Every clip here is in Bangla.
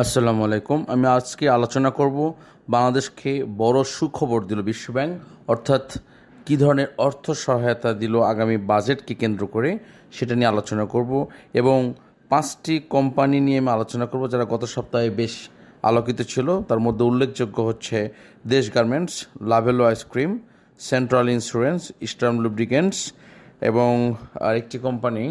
আসসালামু আলাইকুম। আমি আজকে আলোচনা করব বাংলাদেশকে বড় সুখবর দিল বিশ্বব্যাংক অর্থাৎ কী ধরনের অর্থ সহায়তা দিল আগামী বাজেটকে কেন্দ্র করে সেটা নিয়ে আলোচনা করব এবং পাঁচটি কোম্পানি নিয়ে আমি আলোচনা করব যারা গত সপ্তাহে বেশ আলোকিত ছিল। তার মধ্যে উল্লেখযোগ্য হচ্ছে Desh garments Lovello ice cream central insurance eastern lubricants এবং আরেকটি কোম্পানি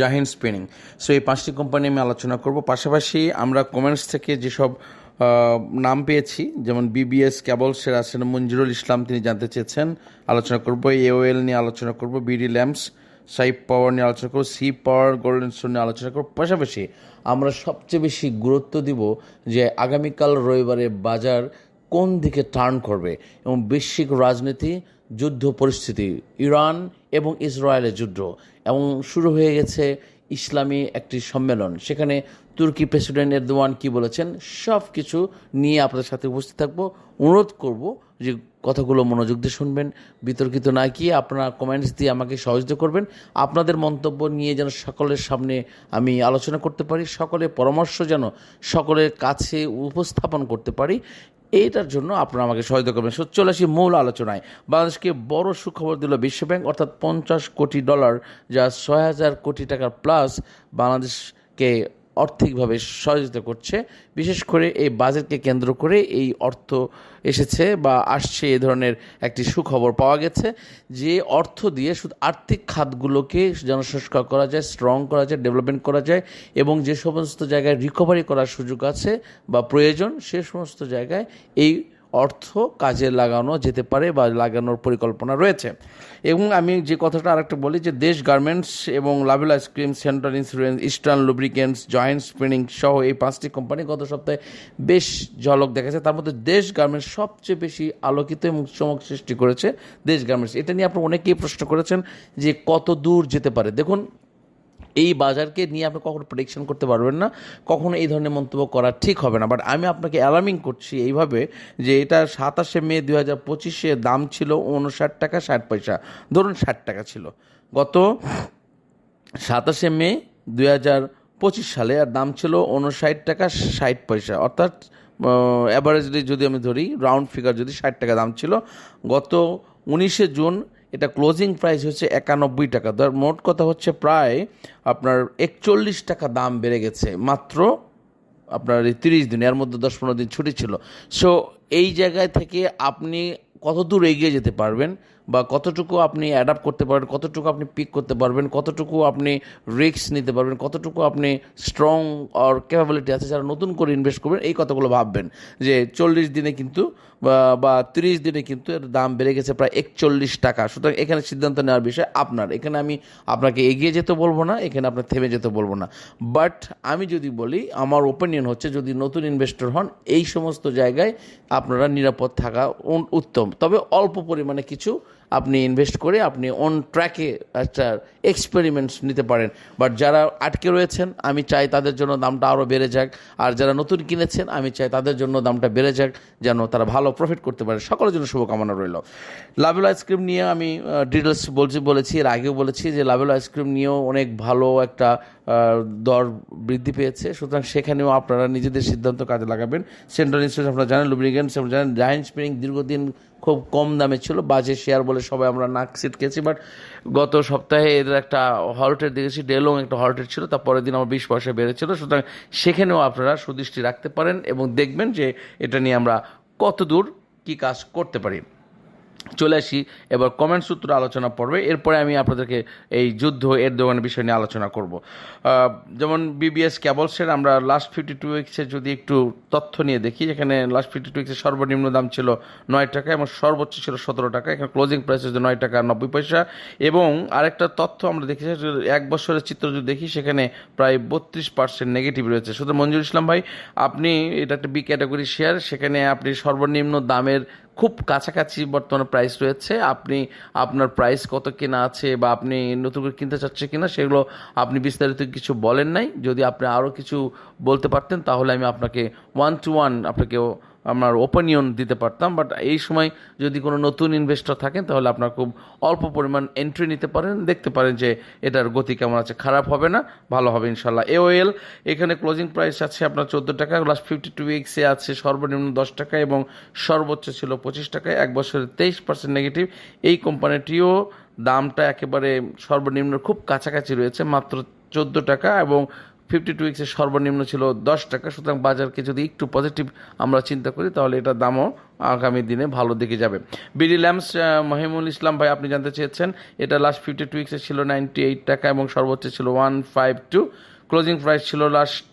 জাহিন স্পিনিং সো এই পাঁচটি কোম্পানি আমি আলোচনা করব। পাশাপাশি আমরা কমেন্টস থেকে যেসব নাম পেয়েছি, যেমন বিবিএস ক্যাবলসের আছেন মঞ্জুরুল ইসলাম তিনি জানতে চেয়েছেন, আলোচনা করব। এওএল নিয়ে আলোচনা করব বিডি ল্যাম্পস সাইপ পাওয়ার নিয়ে আলোচনা করব সি পাওয়ার গোল্ডেন স্টোর নিয়ে আলোচনা করব। পাশাপাশি আমরা সবচেয়ে বেশি গুরুত্ব দিব যে আগামীকাল রবিবারে বাজার কোন দিকে টার্ন করবে এবং বৈশ্বিক রাজনীতি যুদ্ধ পরিস্থিতি, ইরান এবং ইসরায়েলের যুদ্ধ, এবং শুরু হয়ে গেছে ইসলামী একটি সম্মেলন। সেখানে তুর্কি প্রেসিডেন্ট এরদোয়ান কি বলেছেন সব কিছু নিয়ে আপনাদের সাথে উপস্থিত থাকব। অনুরোধ করব যে কথাগুলো মনোযোগ দিয়ে শুনবেন, বিতর্কিত না গিয়ে আপনারা কমেন্টস দিয়ে আমাকে সহযোগিতা করবেন। আপনাদের মন্তব্য নিয়ে যেন সকলের সামনে আমি আলোচনা করতে পারি, সকলের পরামর্শ যেন সকলের কাছে উপস্থাপন করতে পারি এইটার জন্য আপনারা আমাকে সহায়তা করবেন। চলে আসি মূল আলোচনায় বাংলাদেশকে বড় সুখবর দিল বিশ্বব্যাংক অর্থাৎ পঞ্চাশ কোটি ডলার, যা ছয় হাজার কোটি টাকার প্লাস বাংলাদেশকে আর্থিকভাবে সহযোগিতা করছে। বিশেষ করে এই বাজেটকে কেন্দ্র করে এই অর্থ এসেছে বা আসছে, এ ধরনের একটি সুখবর পাওয়া গেছে যে অর্থ দিয়ে শুধু আর্থিক খাতগুলোকে জনসংস্কার করা যায় স্ট্রং করা যায় ডেভেলপমেন্ট করা যায় এবং যে সমস্ত জায়গায় রিকভারি করার সুযোগ আছে বা প্রয়োজন, সে সমস্ত জায়গায় এই অর্থ কাজে লাগানো যেতে পারে বা লাগানোর পরিকল্পনা রয়েছে। এবং আমি যে কথাটা আরেকটা বলি যে দেশ গার্মেন্টস এবং Lovello ice cream central insurance eastern lubricants joint spinning সহ এই পাঁচটি কোম্পানি গত সপ্তাহে বেশ ঝলক দেখেছে তার মধ্যে দেশ গার্মেন্টস সবচেয়ে বেশি আলোকিত এবং চমক সৃষ্টি করেছে দেশ গার্মেন্টস এটা নিয়ে আপনারা অনেকেই প্রশ্ন করেছেন যে কত দূর যেতে পারে। দেখুন এই বাজারকে নিয়ে আপনি কখনো প্রেডিকশন করতে পারবেন না, কখনো এই ধরনের মন্তব্য করা ঠিক হবে না। বাট আমি আপনাকে অ্যালার্মিং করছি এইভাবে যে এটা সাতাশে মে দু হাজার পঁচিশে দাম ছিল উনষাট টাকা ষাট পয়সা। ধরুন ষাট টাকা ছিল। গত সাতাশে মে দুই হাজার পঁচিশ সালে আর দাম ছিল উনষাট টাকা ষাট পয়সা। অর্থাৎ অ্যাভারেজলি যদি আমি ধরি রাউন্ড ফিগার যদি ষাট টাকা দাম ছিল, গত উনিশে জুন এটা ক্লোজিং প্রাইস হচ্ছে একানব্বই টাকা। ধর, মোট কথা হচ্ছে প্রায় আপনার একচল্লিশ টাকা দাম বেড়ে গেছে। মাত্র আপনার তিরিশ দিন, এর মধ্যে দশ পনেরো দিন ছুটি ছিল। সো এই জায়গায় থেকে আপনি কত দূর এগিয়ে যেতে পারবেন? বা কতটুকু আপনি অ্যাডাপ্ট করতে পারবেন, কতটুকু আপনি পিক করতে পারবেন, কতটুকু আপনি রিস্ক নিতে পারবেন, কতটুকু আপনি স্ট্রং আর ক্যাপাবিলিটি আছে যারা নতুন করে ইনভেস্ট করবেন, এই কথাগুলো ভাববেন। যে চল্লিশ দিনে কিন্তু বা- তিরিশ দিনে কিন্তু এর দাম বেড়ে গেছে প্রায় একচল্লিশ টাকা। সুতরাং এখানে সিদ্ধান্ত নেওয়ার বিষয় আপনার। এখানে আমি আপনাকে এগিয়ে যেতে বলব না, এখানে আপনার থেমে যেতে বলব না। বাট আমি যদি বলি, আমার ওপিনিয়ন হচ্ছে যদি নতুন ইনভেস্টর হন, এই সমস্ত জায়গায় আপনারা নিরাপদ থাকা উত্তম। তবে অল্প পরিমাণে কিছু আপনি ইনভেস্ট করে আপনি অন ট্র্যাকে একটা এক্সপেরিমেন্টস নিতে পারেন। বাট যারা আটকে রয়েছেন, আমি চাই তাদের জন্য দামটা আরও বেড়ে যাক। আর যারা নতুন কিনেছেন, আমি চাই তাদের জন্য দামটা বেড়ে যাক, যেন তারা ভালো প্রফিট করতে পারে। সকলের জন্য শুভকামনা রইল। লাভেল আইসক্রিম নিয়ে আমি ডিটেলস বলছি, বলেছি, এর আগেও বলেছি যে লাভেল আইসক্রিম নিয়েও অনেক ভালো একটা দর বৃদ্ধি পেয়েছে। সুতরাং সেখানেও আপনারা নিজেদের সিদ্ধান্ত কাজে লাগাবেন। সেন্ট্রাল ইনস্টিটিউট আপনারা জানেন লুব্রিগেন্টস আপনারা জানেন জায়েন্ট স্প্রিং দীর্ঘদিন খুব কম দামে ছিল, বাজে শেয়ার বলে সবাই আমরা নাক সিটকেছি বাট গত সপ্তাহে এদের একটা হলটের দেখেছি ডেলং একটা হল্টের ছিল তার পরের দিন আমার বিশ পয়সা বেড়েছিল। সুতরাং সেখানেও আপনারা সুদৃষ্টি রাখতে পারেন এবং দেখবেন যে এটা নিয়ে আমরা কত দূর কী কাজ করতে পারি। চলে আসি। এবার কমেন্ট সূত্র আলোচনা পড়বে এরপরে আমি আপনাদেরকে এই যুদ্ধ, এর দোকানের বিষয় নিয়ে আলোচনা করব। যেমন বিবিএস ক্যাবলসের আমরা লাস্ট ফিফটি টু উইক্সের যদি একটু তথ্য নিয়ে দেখি যেখানে লাস্ট ফিফটি টু উইক্সের সর্বনিম্ন দাম ছিল নয় টাকা এবং সর্বোচ্চ ছিল সতেরো টাকা। এখানে ক্লোজিং প্রাইস হচ্ছে নয় টাকা নব্বই পয়সা। এবং আরেকটা তথ্য আমরা দেখি এক বছরের চিত্র যদি দেখি, সেখানে প্রায় বত্রিশ পার্সেন্ট নেগেটিভ রয়েছে। শুধু মঞ্জুর ইসলাম ভাই, আপনি এটা একটা বি ক্যাটাগরি শেয়ার সেখানে আপনি সর্বনিম্ন দামের খুব কাছাকাছি বর্তমানে প্রাইস রয়েছে। আপনি আপনার প্রাইস কত কেনা আছে বা আপনি নতুন করে কিনতে চাচ্ছে কিনা সেগুলো আপনি বিস্তারিত কিছু বলেন নাই। যদি আপনি আরও কিছু বলতে পারতেন তাহলে আমি আপনাকে ওয়ান টু ওয়ান আপনাকে আমার ওপিনিয়ন দিতে পারতাম বাট এই সময় যদি কোনো নতুন ইনভেস্টর থাকেন, তাহলে আপনার খুব অল্প পরিমাণ এন্ট্রি নিতে পারেন, দেখতে পারেন যে এটার গতি কেমন আছে। খারাপ হবে না, ভালো হবে ইনশাল্লাহ এওএল এখানে ক্লোজিং প্রাইস আছে আপনার চোদ্দ টাকা লাস্ট ফিফটি টু উইক্সে আছে সর্বনিম্ন দশ টাকা এবং সর্বোচ্চ ছিল পঁচিশ টাকায় এক বছরে তেইশ পার্সেন্ট নেগেটিভ এই কোম্পানিটিও দামটা একেবারে সর্বনিম্ন, খুব কাছাকাছি রয়েছে, মাত্র চোদ্দ টাকা এবং ফিফটি টু উইক্সের সর্বনিম্ন ছিল দশ টাকা। সুতরাং বাজারকে যদি একটু পজিটিভ আমরা চিন্তা করি, তাহলে এটার দামও আগামী দিনে ভালো দিকে যাবে। বিডি ল্যাম্পস মহিমুল ইসলাম ভাই, আপনি জানতে চেয়েছেন, এটা লাস্ট ফিফটি টু উইক্সে ছিল নাইনটি এইট টাকা এবং সর্বোচ্চ ছিল one five two closing price ছিল লাস্ট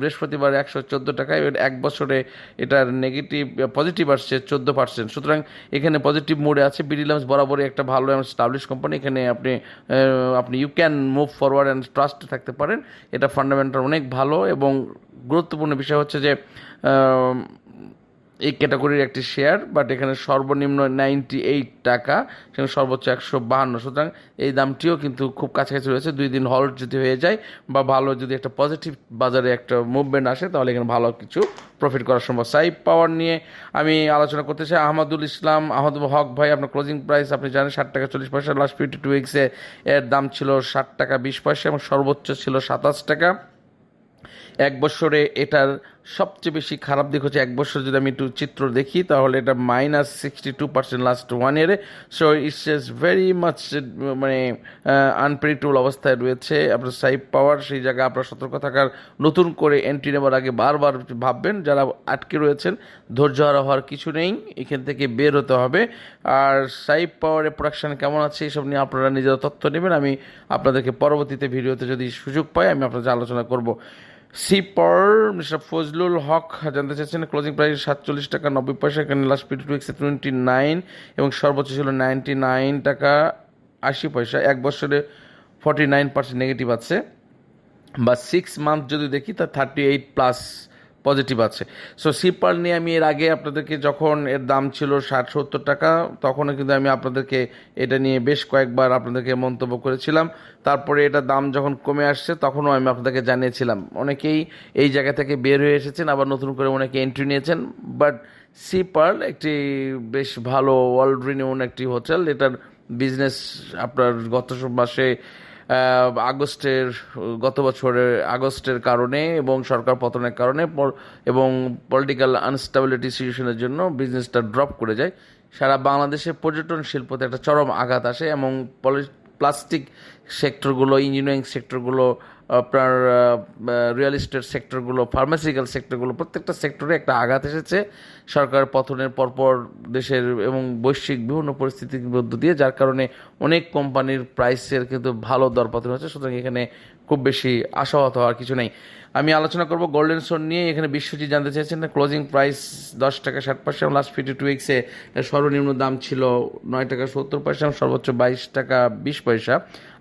বৃহস্পতিবার একশো চোদ্দ টাকা এক বছরে এটার নেগেটিভ পজিটিভ আসছে চোদ্দ পার্সেন্ট সুতরাং এখানে পজিটিভ মোডে আছে। বিডিলামস বরাবরই একটা ভালো স্টাবলিশ কোম্পানি এখানে আপনি আপনি you can move forward and trust থাকতে পারেন। এটা ফান্ডামেন্টাল অনেক ভালো এবং গুরুত্বপূর্ণ বিষয় হচ্ছে যে এই ক্যাটাগরির একটি শেয়ার বাট এখানে সর্বনিম্ন নাইনটি এইট টাকা, সেখানে সর্বোচ্চ একশো বাহান্ন। সুতরাং এই দামটিও কিন্তু খুব কাছাকাছি রয়েছে। দুই দিন হল্ট যদি হয়ে যায় বা ভালো যদি একটা পজিটিভ বাজারে একটা মুভমেন্ট আসে, তাহলে এখানে ভালো কিছু প্রফিট করা সম্ভব। সাইপ পাওয়ার নিয়ে আমি আলোচনা করতে চাই। আহমদুল ইসলাম, আহমদ হক ভাই, আপনার ক্লোজিং প্রাইস আপনি জানেন ষাট টাকা চল্লিশ পয়সা লাস্ট ফিফটি টু উইক্সে এর দাম ছিল ষাট টাকা বিশ পয়সা এবং সর্বোচ্চ ছিল সাতাশ টাকা। এক বছরে এটার সবচেয়ে বেশি খারাপ দিক হচ্ছে এক বছর যদি আমি একটু চিত্র দেখি, তাহলে এটা minus sixty two percent last one ইয়ারে so it's is very much মানে আনপ্রেডিক্টেবল অবস্থায় রয়েছে। আপনার সাইপ পাওয়ার সেই জায়গায় আপনার সতর্ক থাকার, নতুন করে এন্ট্রি নেওয়ার আগে বারবার ভাববেন, যারা আটকে রয়েছেন, ধৈর্য হারা হওয়ার কিছু নেই, এখান থেকে বের হতে হবে। আর সাইপ পাওয়ারের প্রোডাকশন কেমন আছে এইসব নিয়ে আপনারা নিজেরা তথ্য নেবেন। আমি আপনাদেরকে পরবর্তীতে ভিডিওতে যদি সুযোগ পাই, আমি আপনাদের আলোচনা করব। সিপর মিস্টার ফজলুল হক জানতে চাচ্ছেন ক্লোজিং প্রাইস সাতচল্লিশ টাকা নব্বই পয়সা, এখানে লাস্ট টু এক্সে টোয়েন্টি নাইন এবং সর্বোচ্চ ছিল নাইনটি নাইন টাকা আশি পয়সা। এক বছরে ফর্টি নাইন পার্সেন্ট নেগেটিভ আছে। বা সিক্স মান্থ যদি দেখি, তা থার্টি এইট প্লাস পজিটিভ আছে। সো সিপার নিয়ে আমি এর আগে আপনাদেরকে যখন এর দাম ছিল ষাট, সত্তর টাকা, তখনও কিন্তু আমি আপনাদেরকে এটা নিয়ে বেশ কয়েকবার আপনাদেরকে মন্তব্য করেছিলাম। তারপরে এটা দাম যখন কমে আসছে, তখনও আমি আপনাদেরকে জানিয়েছিলাম। অনেকেই এই জায়গা থেকে বের হয়ে এসেছেন, আবার নতুন করে অনেকে এন্ট্রি নিয়েছেন। বাট সিপার একটি বেশ ভালো ওয়ার্ল্ড রিনিউন একটি হোটেল এটার বিজনেস আপনার গত মাসে আগস্টের, গত বছরের, আগস্টের কারণে এবং সরকার পতনের কারণে এবং পলিটিক্যাল আনস্টেবিলিটি সিচুয়েশনের জন্য বিজনেসটা ড্রপ করে যায়। সারা বাংলাদেশে পর্যটন শিল্পতে একটা চরম আঘাত আসে এবং প্লাস্টিক সেক্টরগুলো ইঞ্জিনিয়ারিং সেক্টরগুলো আপনার রিয়েল এস্টেট সেক্টরগুলো ফার্মাসিক্যাল সেক্টরগুলো প্রত্যেকটা সেক্টরে একটা আঘাত এসেছে। সরকার পতনের পরপর দেশের এবং বৈশ্বিক বিভিন্ন পরিস্থিতির মধ্য দিয়ে, যার কারণে অনেক কোম্পানির প্রাইসের কিন্তু ভালো দরপতন হচ্ছে। সুতরাং এখানে খুব বেশি আশাহত হওয়ার কিছু নেই। আমি আলোচনা করব গোল্ডেন সোন নিয়ে। এখানে বিশ্বজিৎ জানতে চাইছেন ক্লোজিং প্রাইস দশ টাকা ষাট পয়সা লাস্ট ফিফটি টু উইক্সে সর্বনিম্ন দাম ছিল নয় টাকা সত্তর পয়সা সর্বোচ্চ বাইশ টাকা বিশ পয়সা।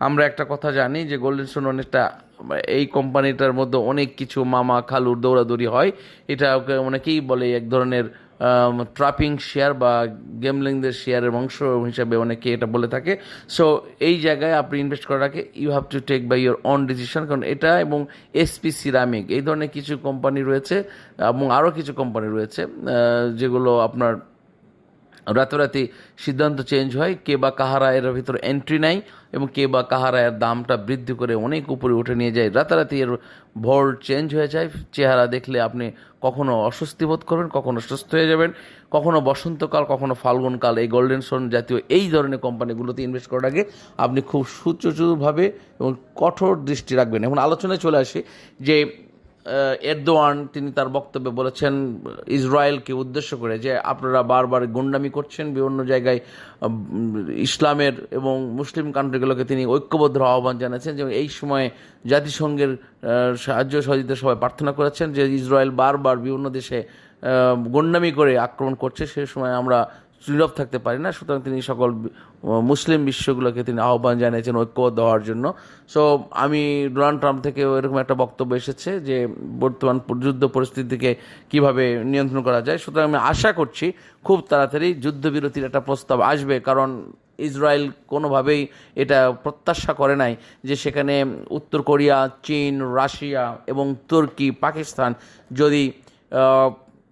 আমরা একটা কথা জানি যে গোল্ডেন সোন অনেকটা, এই কোম্পানিটার মধ্যে অনেক কিছু মামা খালুর দৌড়াদৌড়ি হয়। এটা অনেকেই বলে এক ধরনের ট্রাপিং শেয়ার বা গেমলিংদের শেয়ারের অংশ হিসাবে অনেকে এটা বলে থাকে। সো এই জায়গায় আপনি ইনভেস্ট করার আগে you have to take by your own decision কারণ এটা এবং এসপি সিরামিক এই ধরনের কিছু কোম্পানি রয়েছে এবং আরও কিছু কোম্পানি রয়েছে যেগুলো আপনার রাতারাতি সিদ্ধান্ত চেঞ্জ হয়, কে বা কাহারা এর ভিতরে এন্ট্রি নেয় এবং কে বা কাহারা এর দামটা বৃদ্ধি করে অনেক উপরে উঠে নিয়ে যায়। রাতারাতি এর ভোল্ট চেঞ্জ হয়ে যায়। চেহারা দেখলে আপনি কখনো অস্বস্তি বোধ করবেন, কখনো সুস্থ হয়ে যাবেন, কখনো বসন্তকাল, কখনো ফাল্গুনকাল। এই গোল্ডেন সোন জাতীয় এই ধরনের কোম্পানিগুলোতে ইনভেস্ট করার আগে আপনি খুব সুচতুরভাবে এবং কঠোর দৃষ্টি রাখবেন। এখন আলোচনায় চলে আসি যে এরদোয়ান, তিনি তার বক্তব্যে বলেছেন, ইসরায়েলকে উদ্দেশ্য করে যে আপনারা বারবার গুন্ডামি করছেন, বিভিন্ন জায়গায় ইসলামের এবং মুসলিম কান্ট্রিগুলোকে তিনি ঐক্যবদ্ধ আহ্বান জানাচ্ছেন যে এই সময়ে জাতিসংঘের সাহায্য সহযোগিতা সবাই প্রার্থনা করেছেন যে ইসরায়েল বারবার বিভিন্ন দেশে গুন্ডামি করে আক্রমণ করছে। সে সময় আমরা নীরব থাকতে পারি না। সুতরাং তিনি সকল মুসলিম বিশ্বগুলোকে তিনি আহ্বান জানিয়েছেন ঐক্য দেওয়ার জন্য। সো আমি ডোনাল্ড ট্রাম্প থেকে এরকম একটা বক্তব্য এসেছে যে, বর্তমান যুদ্ধ পরিস্থিতিকে কীভাবে নিয়ন্ত্রণ করা যায়। সুতরাং আমি আশা করছি খুব তাড়াতাড়ি যুদ্ধবিরতির একটা প্রস্তাব আসবে। কারণ ইসরায়েল কোনোভাবেই এটা প্রত্যাশা করে নাই যে সেখানে উত্তর কোরিয়া, চীন, রাশিয়া এবং তুর্কি, পাকিস্তান যদি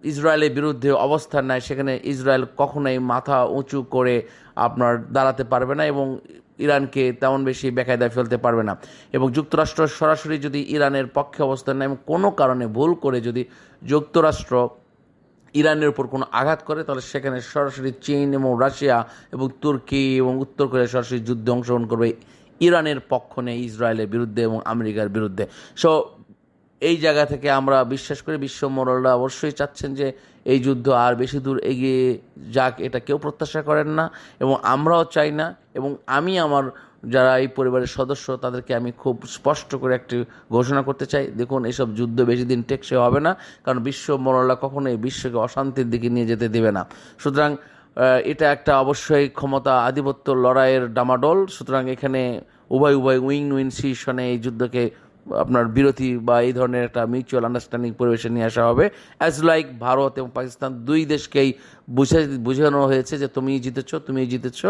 ইসরায়েলের বিরুদ্ধে অবস্থান নেয়, সেখানে ইসরায়েল কখনোই মাথা উঁচু করে আপনার দাঁড়াতে পারবে না এবং ইরানকে তেমন বেশি বেকায়দায় ফেলতে পারবে না। এবং যুক্তরাষ্ট্র সরাসরি যদি ইরানের পক্ষে অবস্থান নেয় এবং কোনো কারণে ভুল করে যদি যুক্তরাষ্ট্র ইরানের উপর কোনো আঘাত করে, তাহলে সেখানে সরাসরি চীন এবং রাশিয়া এবং তুর্কি এবং উত্তর কোরিয়া সরাসরি যুদ্ধে অংশগ্রহণ করবে। ইরানের পক্ষ নেই ইসরায়েলের বিরুদ্ধে এবং আমেরিকার বিরুদ্ধে। সো এই জায়গা থেকে আমরা বিশ্বাস করি বিশ্ব মোড়লরা অবশ্যই চাচ্ছেন যে এই যুদ্ধ আর বেশি দূর এগিয়ে যাক, এটা কেউ প্রত্যাশা করেন না এবং আমরাও চাই না এবং আমি আমার যারা এই পরিবারের সদস্য, তাদেরকে আমি খুব স্পষ্ট করে একটি ঘোষণা করতে চাই। দেখুন, এসব যুদ্ধ বেশি দিন টেকসই হবে না, কারণ বিশ্ব মোড়লরা কখনোই বিশ্বকে অশান্তির দিকে নিয়ে যেতে দেবে না। সুতরাং এটা একটা অবশ্যই ক্ষমতা আধিপত্য লড়াইয়ের ডামাডোল। সুতরাং এখানে উভয় উভয় উইং উইন সিশনে এই যুদ্ধকে আপনার বিরতি বা এই ধরনের একটা মিউচুয়াল আন্ডারস্ট্যান্ডিং পরিবেশে নিয়ে আসা হবে। অ্যাজ লাইক ভারত এবং পাকিস্তান দুই দেশকেই বুঝে, বুঝানো হয়েছে যে তুমি জিতেছো তুমি জিতেছ।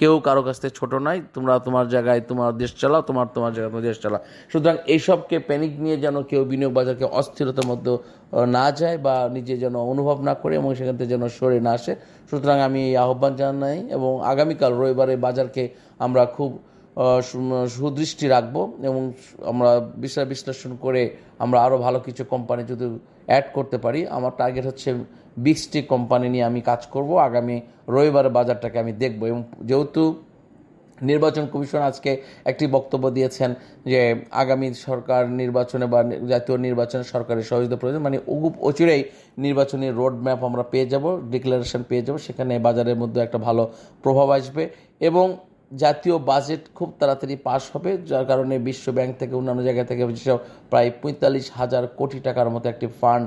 কেউ কারও কাছ থেকে ছোটো নয়, তোমরা তোমার জায়গায় তোমার দেশ চালাও, তোমার তোমার জায়গায় তোমার দেশ চালাও। সুতরাং এইসবকে প্যানিক নিয়ে যেন কেউ বিনিয়োগ বাজারকে অস্থিরতার মধ্যে না যায় বা নিজে যেন অনুভব না করে এবং সেখান থেকে যেন সরে না আসে। সুতরাং আমি এই আহ্বান জানাই এবং আগামীকাল রবিবারে বাজারকে আমরা খুব সুদৃষ্টি রাখব এবং আমরা বিষয় বিশ্লেষণ করে আমরা আরও ভালো কিছু কোম্পানি যদি অ্যাড করতে পারি, আমার টার্গেট হচ্ছে বিশটি কোম্পানি নিয়ে আমি কাজ করব। আগামী রবিবারের বাজারটাকে আমি দেখব এবং যেহেতু নির্বাচন কমিশন আজকে একটি বক্তব্য দিয়েছেন যে আগামী সরকার নির্বাচনে বা জাতীয় নির্বাচনে সরকারের সহযোগিতা প্রয়োজন মানে খুব অচিরেই নির্বাচনী রোড ম্যাপ আমরা পেয়ে যাব ডিক্লারেশন পেয়ে যাব, সেখানে বাজারের মধ্যে একটা ভালো প্রভাব আসবে এবং জাতীয় বাজেট খুব তাড়াতাড়ি পাশ হবে, যার কারণে বিশ্ব ব্যাংক থেকে অন্যান্য জায়গা থেকে যেসব প্রায় পঁয়তাল্লিশ হাজার কোটি টাকার মতো একটি ফান্ড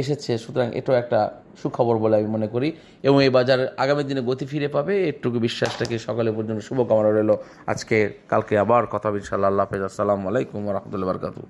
এসেছে, সুতরাং এটাও একটা সুখবর বলে আমি মনে করি এবং এই বাজার আগামী দিনে গতি ফিরে পাবে, এটুকু বিশ্বাসটাকে সকালে পর্যন্ত শুভকামনা রইল। আজকে, কালকে আবার কথা বিশাল আল্লাহ হাফেজ। আসসালামু আলাইকুম রহমতুল্লাহ বারকাতু